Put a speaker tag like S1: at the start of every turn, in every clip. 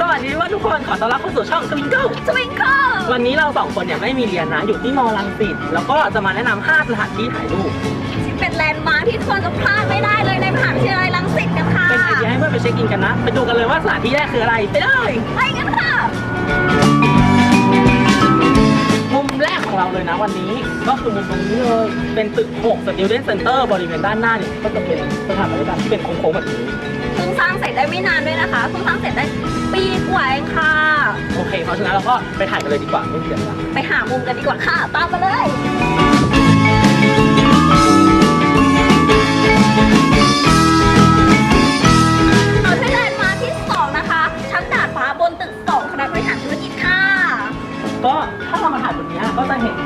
S1: สวัสดีว่าทุกคน ขอต้อนรับเข้าสู่ช่องสวิงเกิล
S2: สวิงเกิล
S1: วันนี้เราสองคนเนี่ยไม่มีเรียนนะ อยู่ที่มอลังสิต แล้วก็จะมาแนะนำห้าสถานที่ถ่ายรูป
S2: เป็นแลนด์มาร์คที่ควรจะพลาดไม่ได้เลยในมหาวิทยาลัยรังสิตกันค่ะ
S1: เป็นไอเดียให้เพื่อนไปเช็คอินกันนะ ไปดูกันเลยว่าสถานที่แรกคืออะไร ไปเลย
S2: ไปกันค่ะ
S1: มแรกของเราเลยนะวันนี้ ก็คือมุมตรงนี้เลย เป็นตึก6 Student Center บริเวณด้านหน้าเนี่ยก็จะเป็นสถาปัตยกรรมที่เป็นโค้งๆแบบนี้
S2: เพิ่งสร้างเสร็จได้ไม่นานด้วยนะคะเพิ่งสร้างเสร็จได้ปีกว่าเองค่ะ
S1: โอเค เพราะฉะนั้นเราก็ไปถ่ายกันเลยดีกว่าไม่เสียเวลา
S2: ไปหามุมกันดีกว่าค่ะตามมาเลย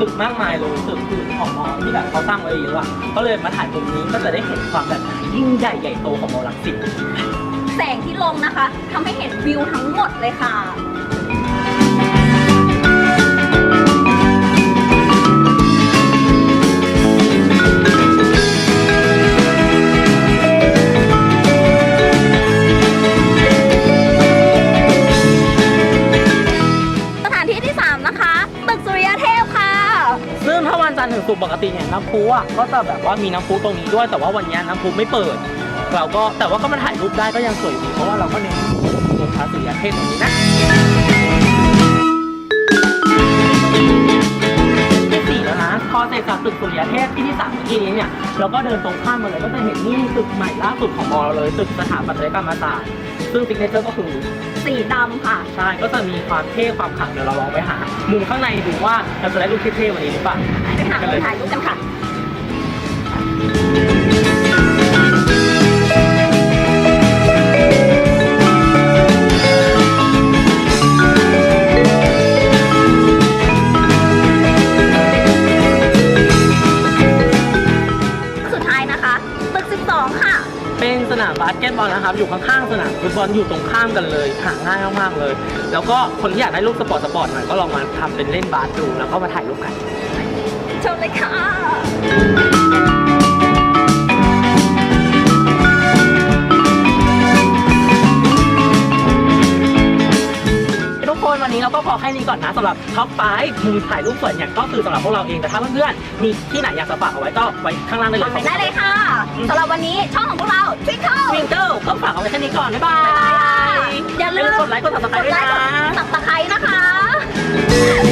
S2: ตึก
S1: มากมายเลยตึกอื่นของมอที่แบบเขาสร้างไว้เยอะอะก็เลยมาถ่ายตรงนี้ก็จะได้เห็นความแบบยิ่งใหญ่ใหญ่โตของมอลังสิต
S2: แสงที่ลงนะคะทำให้เห็นวิวทั้งหมดเลยค่ะ
S1: งศุกร์ปกติเนี่ยน้ำพุอะก็จะแบบว่ามีน้ำพุตรงนี้ด้วย แต่ว่าวันนี้น้ำพุไม่เปิด เราก็แต่ว่าก็มาถ่ายรูปได้ก็ยังสวยดีเพราะว่าเราก็เน้นโซนพาสีเทศตรงนี้นะ อเสร็จจากตึกสุริยเทพที่ที่สามเมื่อกี้นี้เนี่ยเราก็เดินตรงข้ามมาเลยก็จะเห็นนี่ตึกใหม่ล่าสุดของมอเราเลยตึกสถาปัตยกรรมศาสตร์ซึ่งซิกเนเจอร์ก็คือ
S2: สีดำค่ะ
S1: ใช่ก็จะมีความเท่ความขลังเดี๋ยวเราลองไปหา มุมข้างในดูว่าเราจะได้รูปเท่ๆวันนี้หรือเปล่า
S2: ไปหามุมถ่ายรูปกันค่ะา
S1: มบาสเกตบอลนะครับ อยู่ข้างๆสนามฟุตบอลอยู่ตรงข้ามกันเลยหาง่ายมากๆเลย แล้วก็คนที่อยากได้รูปสปอร์ตสปอร์ตหน่อยก็ลองมาทำเป็นเล่นบาสดูแล้วก็มาถ่ายรูปกัน
S2: ชมเลยค่ะ
S1: นี้ก่อนนะสำหรับท็อปไฟมุมถ่ายรูปสวยเนี่ยก็คือสำหรับพวกเราเองแต่ถ้าเพื่อนๆมีที่ไหนอยากสป่ากเอาไว้ก็ไว้ข้างล่างได้เลย
S2: ได้เลยค่ะสำหรับวันนี้ช่องของพวกเราทวิงเกิลท
S1: วิงเกิลก็ฝากเอาไว้แค่นี้ก่อนบ๊ายบา
S2: ยอย่าลื
S1: ม
S2: กดไลค์กดติดตามด้วยนะ
S1: กดไลค์กดติดตามนะคะ